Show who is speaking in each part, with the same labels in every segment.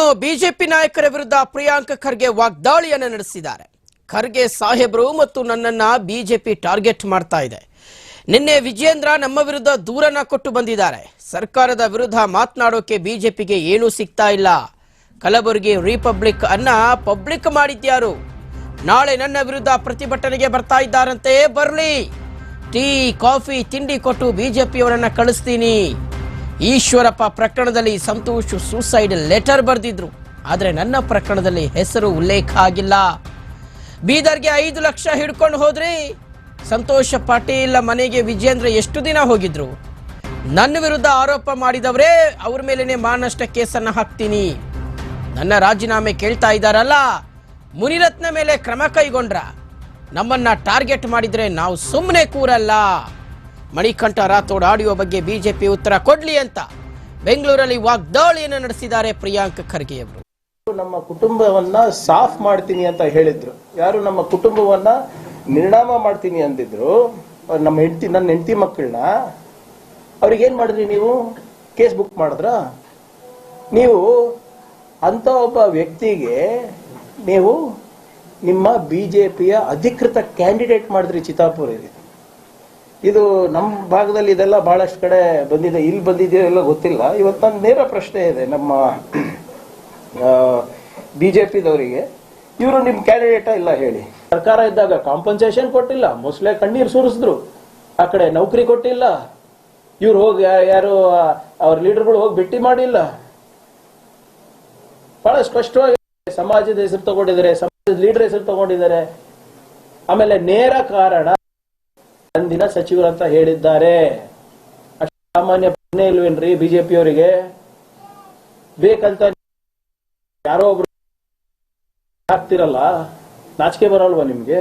Speaker 1: BJP ನಾಯಕರ ವಿರುದ್ಧ ಪ್ರಿಯಾಂಕ್ ಖರ್ಗೆ ವಾಗ್ದಾಳಿಯನ್ನು ನಡೆಸಿದ್ದಾರೆ. ಖರ್ಗೆ ಸಾಹೇಬರು ಮತ್ತು ನನ್ನನ್ನ ಬಿಜೆಪಿ ಟಾರ್ಗೆಟ್ ಮಾಡ್ತಾ ಇದೆ. ನಿನ್ನೆ ವಿಜೇಂದ್ರ ನಮ್ಮ ವಿರುದ್ಧ ದೂರನ್ನ ಕೊಟ್ಟು ಬಂದಿದ್ದಾರೆ. ಸರ್ಕಾರದ ವಿರುದ್ಧ ಮಾತನಾಡೋಕೆ ಬಿಜೆಪಿಗೆ ಏನೂ ಸಿಗ್ತಾ ಇಲ್ಲ. ಕಲಬುರಗಿ ರಿಪಬ್ಲಿಕ್ ಅನ್ನ ಪಬ್ಲಿಕ್ ಮಾಡಿದ್ಯಾರು? ನಾಳೆ ನನ್ನ ವಿರುದ್ಧ ಪ್ರತಿಭಟನೆಗೆ ಬರ್ತಾ ಇದ್ದಾರಂತೆ ಬರ್ಲಿ. ಟೀ, ಕಾಫಿ, ತಿಂಡಿ ಕೊಟ್ಟು ಬಿಜೆಪಿಯವರನ್ನ ಕಳಿಸ್ತೀನಿ. ಈಶ್ವರಪ್ಪ ಪ್ರಕರಣದಲ್ಲಿ ಸಂತೋಷ್ ಸೂಸೈಡ್ ಲೆಟರ್ ಬರೆದಿದ್ರು. ಆದರೆ ನನ್ನ ಪ್ರಕರಣದಲ್ಲಿ ಹೆಸರು ಉಲ್ಲೇಖ ಆಗಿಲ್ಲ. ಬೀದರ್ಗೆ ಐದು ಲಕ್ಷ ಹಿಡ್ಕೊಂಡು ಹೋದ್ರಿ. ಸಂತೋಷ ಪಾಟೀಲ್ ಮನೆಗೆ ವಿಜೇಂದ್ರ ಎಷ್ಟು ದಿನ ಹೋಗಿದ್ರು? ನನ್ನ ವಿರುದ್ಧ ಆರೋಪ ಮಾಡಿದವರೇ, ಅವ್ರ ಮೇಲೇನೆ ಮಾನಷ್ಟ ಕೇಸನ್ನ ಹಾಕ್ತೀನಿ. ನನ್ನ ರಾಜೀನಾಮೆ ಕೇಳ್ತಾ ಇದ್ದಾರಲ್ಲ, ಮುನಿರತ್ನ ಮೇಲೆ ಕ್ರಮ ಕೈಗೊಂಡ್ರ. ನಮ್ಮನ್ನ ಟಾರ್ಗೆಟ್ ಮಾಡಿದ್ರೆ ನಾವು ಸುಮ್ಮನೆ ಕೂರಲ್ಲ. ಮಣಿಕಂಠ ರಾಥೋಡ್ ಆಡಿಯೋ ಬಗ್ಗೆ ಬಿಜೆಪಿ ಉತ್ತರ ಕೊಡ್ಲಿ ಅಂತ ಬೆಂಗಳೂರಲ್ಲಿ ವಾಗ್ದಾಳಿಯನ್ನು ನಡೆಸಿದ್ದಾರೆ ಪ್ರಿಯಾಂಕ ಖರ್ಗೆ ಅವರು
Speaker 2: ನಮ್ಮ ಕುಟುಂಬವನ್ನ ಸಾಫ್ ಮಾಡ್ತೀನಿ ಅಂತ ಹೇಳಿದ್ರು. ಯಾರು ನಮ್ಮ ಕುಟುಂಬವನ್ನ ನಿರ್ಣಾಮ ಮಾಡ್ತೀನಿ ಅಂದಿದ್ರು, ನಮ್ಮ ಹೆಂಡತಿ, ನನ್ನ ಹೆಂಡತಿ ಮಕ್ಕಳನ್ನ ಅವ್ರಿಗೆ ಏನ್ ಮಾಡಿದ್ರಿ ನೀವು? ಕೇಸ್ ಬುಕ್ ಮಾಡಿದ್ರ? ನೀವು ಅಂತ ಒಬ್ಬ ವ್ಯಕ್ತಿಗೆ ನೀವು ನಿಮ್ಮ ಬಿಜೆಪಿಯ ಅಧಿಕೃತ ಕ್ಯಾಂಡಿಡೇಟ್ ಮಾಡಿದ್ರಿ ಚಿತ್ತಾಪುರಲ್ಲಿ ಇದು ನಮ್ಮ ಭಾಗದಲ್ಲಿ ಇದೆಲ್ಲ ಬಹಳಷ್ಟು ಕಡೆ ಬಂದಿದೆ. ಇಲ್ಲಿ ಬಂದಿದೆಯೋ ಎಲ್ಲ ಗೊತ್ತಿಲ್ಲ. ಇವತ್ತು ನೇರ ಪ್ರಶ್ನೆ ಇದೆ ನಮ್ಮ ಬಿಜೆಪಿದವರಿಗೆ. ಇವರು ನಿಮ್ಮ ಕ್ಯಾಂಡಿಡೇಟ ಇಲ್ಲ ಹೇಳಿ. ಸರ್ಕಾರ ಇದ್ದಾಗ ಕಾಂಪನ್ಸೇಷನ್ ಕೊಟ್ಟಿಲ್ಲ. ಮೊಸಳೆ ಕಣ್ಣೀರು ಸುರಿಸಿದ್ರು. ಆ ಕಡೆ ನೌಕರಿ ಕೊಟ್ಟಿಲ್ಲ. ಇವ್ರು ಹೋಗಿ ಯಾರು ಅವ್ರ ಲೀಡರ್ಗಳು ಹೋಗಿ ಭೇಟಿ ಮಾಡಿಲ್ಲ. ಬಹಳ ಸ್ಪಷ್ಟವಾಗಿ ಸಮಾಜದ ಹೆಸರು ತಗೊಂಡಿದ್ದಾರೆ, ಸಮಾಜದ ಲೀಡರ್ ಹೆಸರು ತಗೊಂಡಿದ್ದಾರೆ. ಆಮೇಲೆ ನೇರ ಕಾರಣ ಅಂದಿನ ಸಚಿವರು ಅಂತ ಹೇಳಿದ್ದಾರೆ. ಅಷ್ಟು ಸಾಮಾನ್ಯ ಪ್ರಶ್ನೆ ಇಲ್ವೇನ್ರಿ ಬಿಜೆಪಿ ಅವರಿಗೆ ಬೇಕಂತ ಯಾರೋ ಒಬ್ರು ಹಾಕ್ತಿರಲ್ಲ ನಾಚಿಕೆ ಬರಲ್ವಾ ನಿಮ್ಗೆ?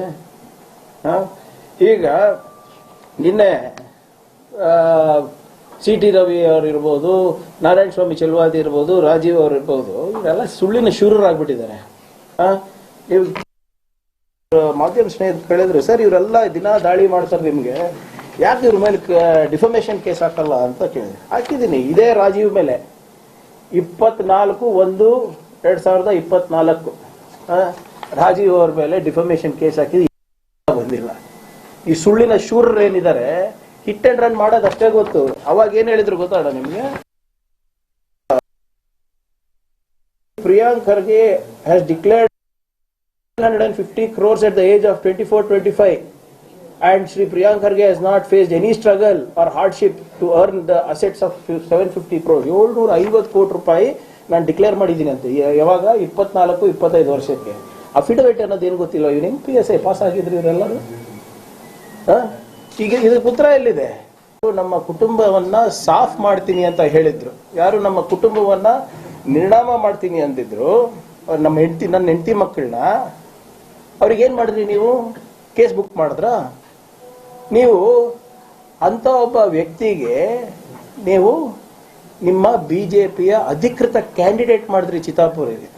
Speaker 2: ಈಗ ನಿನ್ನೆ ಸಿ ಟಿ ರವಿ ಅವರು ಇರ್ಬೋದು, ನಾರಾಯಣ ಸ್ವಾಮಿ ಚೆಲ್ವಾದಿ ಇರ್ಬೋದು, ರಾಜೀವ್ ಅವರು ಇರ್ಬೋದು, ಇವರೆಲ್ಲ ಸುಳ್ಳಿನ ಶೂರರಾಗ್ಬಿಟ್ಟಿದ್ದಾರೆ. ಹಾ? ನೀವು ಮಾಧ್ಯಮ ಸ್ನೇಹಿತರು ಕೇಳಿದ್ರು, ಸರ್, ಇವರೆಲ್ಲ ದಿನ ದಾಳಿ ಮಾಡ್ತಾರೆ ನಿಮ್ಗೆ. ಯಾಕೆ ಇವ್ರ ಮೇಲೆ ಡಿಫಮೇಷನ್ ಕೇಸ್ ಹಾಕಲ್ಲ? ಅಂತ ಕೇಳಿದೆ ಹಾಕಿದ್ದೀನಿ, ಇದೇ ರಾಜೀವ್ ಮೇಲೆ. ಇಪ್ಪತ್ನಾಲ್ಕು, ಒಂದು, ಎರಡ್ ಸಾವಿರದ ಇಪ್ಪತ್ನಾಲ್ಕು. ರಾಜೀವ್ ಅವ್ರ ಮೇಲೆ ಡಿಫಮೇಷನ್ ಕೇಸ್ ಹಾಕಿದ್ದು ಬಂದಿಲ್ಲ. ಈ ಸುಳ್ಳಿನ ಶೂರರು ಏನಿದ್ದಾರೆ ಹಿಟ್ ಅಂಡ್ ರನ್ ಮಾಡೋದು ಅಷ್ಟೇ ಗೊತ್ತು. ಅವಾಗ ಏನ್ ಹೇಳಿದ್ರು ಗೊತ್ತಾಡ ನಿಮ್ಗೆ? Priyank Kharge has declared 150 crores at the age of 24 25 and Sri Priyank Kharge has not faced any struggle or hardship to earn the assets of 750 crores. ಏಳ್ನೂರ ಐವತ್ತು ಕೋಟಿ ರೂಪಾಯಿ ನಾನು ಡಿಕ್ಲೇರ್ ಮಾಡಿದ್ದೀನಿ ಅಂತ ಯಾವಾಗ? ಇಪ್ಪತ್ನಾಲ್ಕು, ಇಪ್ಪತ್ತೈದು ವರ್ಷಕ್ಕೆ. ಅಫಿಡವಿಟ್ ಅನ್ನೋದು ಏನು ಗೊತ್ತಿಲ್ಲ? ಇವ್ರು ಹೆಂಗ್ ಪಿ ಎಸ್ ಐ ಪಾಸ್ ಆಗಿದ್ರು ಇವರೆಲ್ಲರೂ? ಈಗ ಇದಕ್ಕೆ ಪುತ್ರ ಎಲ್ಲಿದೆ? ನಮ್ಮ ಕುಟುಂಬವನ್ನ ಸಾಫ್ ಮಾಡ್ತೀನಿ ಅಂತ ಹೇಳಿದ್ರು. ಯಾರು ನಮ್ಮ ಕುಟುಂಬವನ್ನ ನಿರ್ಣಾಮ ಮಾಡ್ತೀನಿ ಅಂದಿದ್ರು, ನಮ್ಮ ಹೆಂಡತಿ, ನನ್ನ ಹೆಂಡತಿ ಮಕ್ಕಳನ್ನ ಅವ್ರಿಗೆ ಏನ್ ಮಾಡಿದ್ರಿ ನೀವು? ಕೇಸ್ ಬುಕ್ ಮಾಡಿದ್ರ? ನೀವು ಅಂತ ಒಬ್ಬ ವ್ಯಕ್ತಿಗೆ ನೀವು ನಿಮ್ಮ ಬಿಜೆಪಿಯ ಅಧಿಕೃತ ಕ್ಯಾಂಡಿಡೇಟ್ ಮಾಡಿದ್ರಿ ಚಿತ್ತಾಪುರಲ್ಲಿ